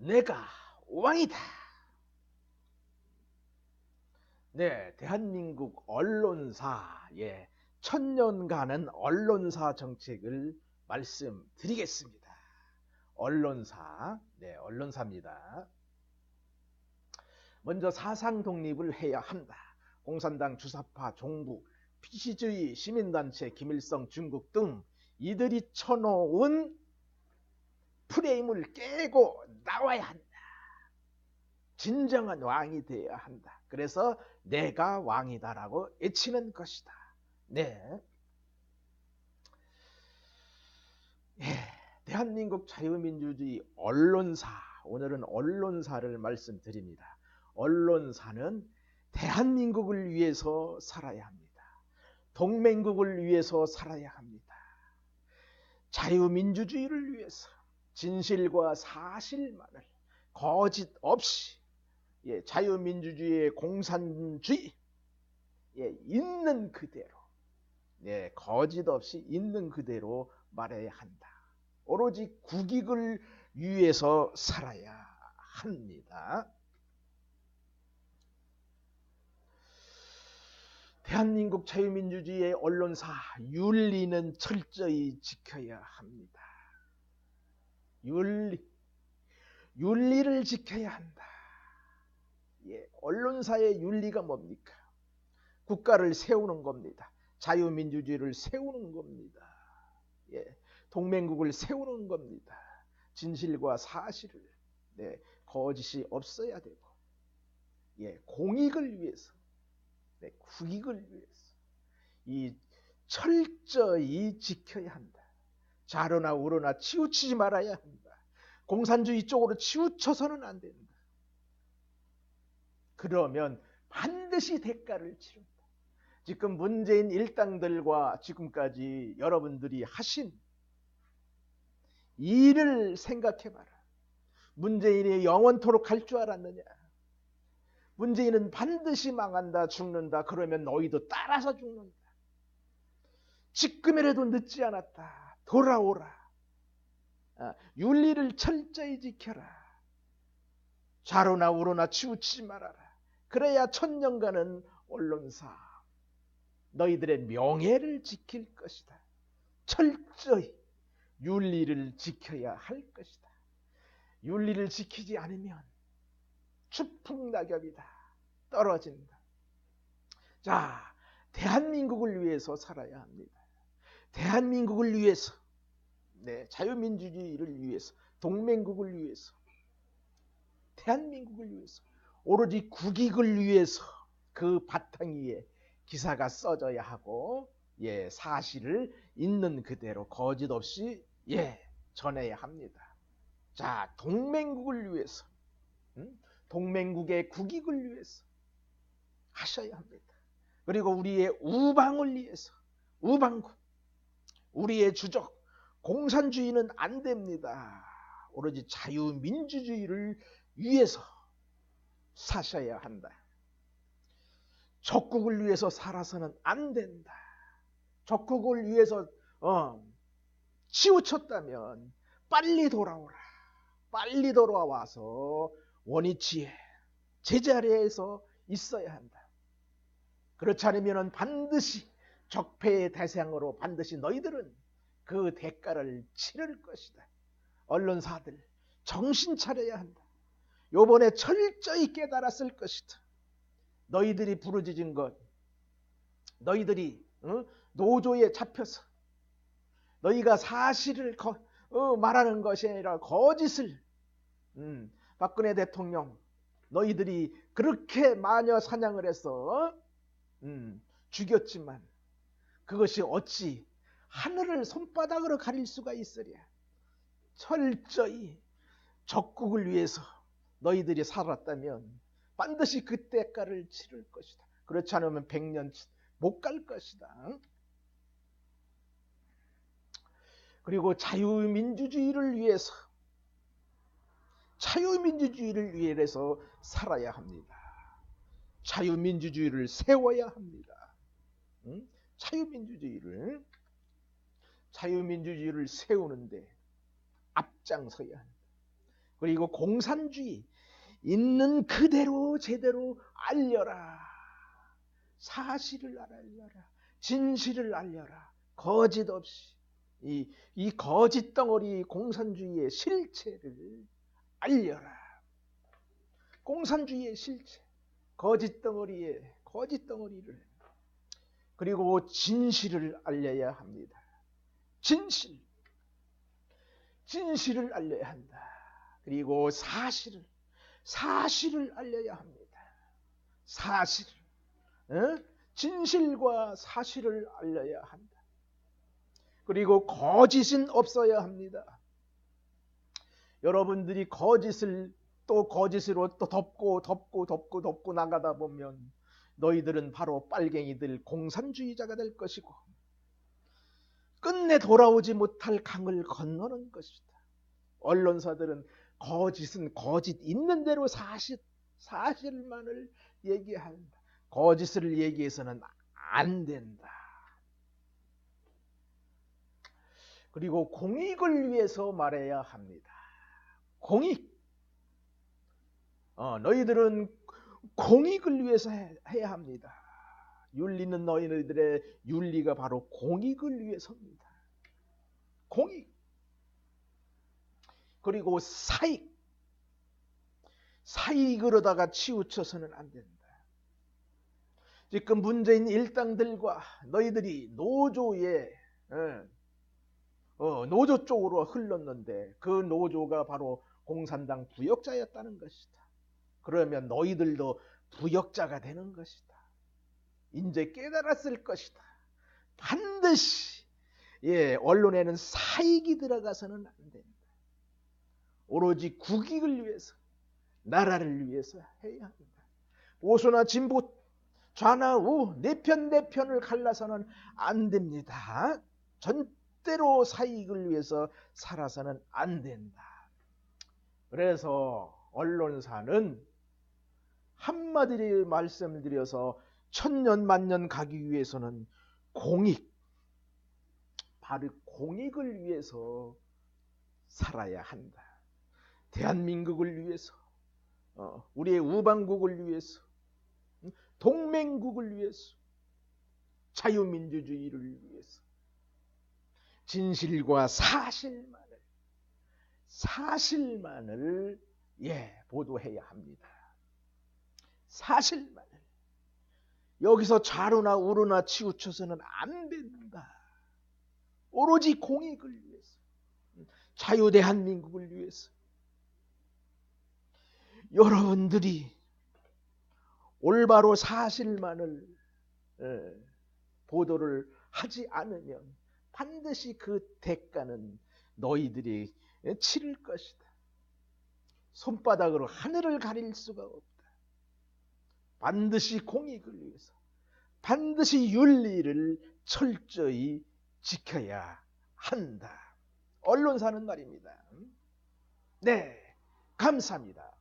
내가 왕이다. 네, 대한민국 언론사, 예, 천년간은 언론사 정책을 말씀드리겠습니다. 언론사, 네, 언론사입니다. 먼저 사상 독립을 해야 한다. 공산당 주사파 종북 피시주의 시민단체 김일성 중국 등 이들이 쳐놓은 프레임을 깨고 나와야 한다. 진정한 왕이 되어야 한다. 그래서 내가 왕이다라고 외치는 것이다. 네. 예, 대한민국 자유민주주의 언론사. 오늘은 언론사를 말씀드립니다. 언론사는 대한민국을 위해서 살아야 합니다. 동맹국을 위해서 살아야 합니다. 자유민주주의를 위해서 진실과 사실만을 거짓 없이 예, 자유민주주의의 공산주의 예, 있는 그대로 예, 거짓 없이 있는 그대로 말해야 한다. 오로지 국익을 위해서 살아야 합니다. 대한민국 자유민주주의의 언론사 윤리는 철저히 지켜야 합니다. 윤리, 윤리를 지켜야 한다. 예, 언론사의 윤리가 뭡니까? 국가를 세우는 겁니다. 자유민주주의를 세우는 겁니다. 예, 동맹국을 세우는 겁니다. 진실과 사실을 네, 거짓이 없어야 되고, 예, 공익을 위해서 내 국익을 위해서 이 철저히 지켜야 한다. 자로나 우로나 치우치지 말아야 한다. 공산주의 쪽으로 치우쳐서는 안 된다. 그러면 반드시 대가를 치른다. 지금 문재인 일당들과 지금까지 여러분들이 하신 일을 생각해봐라. 문재인이 영원토록 갈줄 알았느냐? 문재인은 반드시 망한다, 죽는다. 그러면 너희도 따라서 죽는다. 지금이라도 늦지 않았다. 돌아오라. 아, 윤리를 철저히 지켜라. 좌로나 우로나 치우치지 말아라. 그래야 천년간은 언론사 너희들의 명예를 지킬 것이다. 철저히 윤리를 지켜야 할 것이다. 윤리를 지키지 않으면 추풍낙엽이다. 떨어진다. 자, 대한민국을 위해서 살아야 합니다. 대한민국을 위해서, 네, 자유민주주의를 위해서, 동맹국을 위해서, 대한민국을 위해서, 오로지 국익을 위해서 그 바탕 위에 기사가 써져야 하고, 예, 사실을 있는 그대로 거짓 없이 예, 전해야 합니다. 자, 동맹국을 위해서, 음? 동맹국의 국익을 위해서 하셔야 합니다. 그리고 우리의 우방을 위해서 우방국 우리의 주적 공산주의는 안 됩니다. 오로지 자유민주주의를 위해서 사셔야 한다. 적국을 위해서 살아서는 안 된다. 적국을 위해서 어, 치우쳤다면 빨리 돌아오라. 빨리 돌아와서 원위치에 제자리에서 있어야 한다. 그렇지 않으면 반드시 적폐의 대상으로 반드시 너희들은 그 대가를 치를 것이다. 언론사들 정신 차려야 한다. 요번에 철저히 깨달았을 것이다. 너희들이 부르짖은 것, 너희들이 어? 노조에 잡혀서 너희가 사실을 거, 어, 말하는 것이 아니라 거짓을 음, 박근혜 대통령 너희들이 그렇게 마녀 사냥을 해서 음, 죽였지만 그것이 어찌 하늘을 손바닥으로 가릴 수가 있으랴. 철저히 적국을 위해서 너희들이 살았다면 반드시 그 대가를 치를 것이다. 그렇지 않으면 백년 못 갈 것이다. 그리고 자유민주주의를 위해서 자유민주주의를 위해서 살아야 합니다. 자유민주주의를 세워야 합니다. 응? 자유민주주의를 자유민주주의를 세우는데 앞장서야 합니다. 그리고 공산주의 있는 그대로 제대로 알려라. 사실을 알려라. 진실을 알려라. 거짓 없이 이, 이 거짓 덩어리 공산주의의 실체를 알려라. 공산주의의 실체, 거짓 덩어리의 거짓 덩어리를 그리고 진실을 알려야 합니다. 진실, 진실을 알려야 한다. 그리고 사실을 사실을 알려야 합니다. 사실, 어? 진실과 사실을 알려야 한다. 그리고 거짓은 없어야 합니다. 여러분들이 거짓을 또 거짓으로 또 덮고 덮고 덮고 덮고 나가다 보면 너희들은 바로 빨갱이들 공산주의자가 될 것이고 끝내 돌아오지 못할 강을 건너는 것이다. 언론사들은 거짓은 거짓 있는 대로 사실 사실만을 얘기한다. 거짓을 얘기해서는 안 된다. 그리고 공익을 위해서 말해야 합니다. 공익. 어, 너희들은 공익을 위해서 해, 해야 합니다. 윤리는 너희들의 윤리가 바로 공익을 위해서입니다. 공익. 그리고 사익. 사익으로다가 치우쳐서는 안 된다. 지금 문재인 일당들과 너희들이 노조에 어, 노조 쪽으로 흘렀는데 그 노조가 바로 공산당 부역자였다는 것이다. 그러면 너희들도 부역자가 되는 것이다. 이제 깨달았을 것이다. 반드시 예, 언론에는 사익이 들어가서는 안 된다. 오로지 국익을 위해서, 나라를 위해서 해야 합니다. 보수나 진보, 좌나 우, 내편 내편을 갈라서는 안 됩니다. 전대로 사익을 위해서 살아서는 안 된다. 그래서 언론사는 한마디로 말씀드려서 천년 만년 가기 위해서는 공익, 바로 공익을 위해서 살아야 한다. 대한민국을 위해서, 어, 우리의 우방국을 위해서, 동맹국을 위해서, 자유민주주의를 위해서, 진실과 사실만을, 사실만을, 예, 보도해야 합니다. 사실만을. 여기서 좌로나 우로나 치우쳐서는 안 된다. 오로지 공익을 위해서, 자유 대한민국을 위해서. 여러분들이 올바로 사실만을 예, 보도를 하지 않으면 반드시 그 대가는 너희들이 치를 것이다. 손바닥으로 하늘을 가릴 수가 없다. 반드시 공익을 위해서, 반드시 윤리를 철저히 지켜야 한다. 언론사는 말입니다. 네, 감사합니다.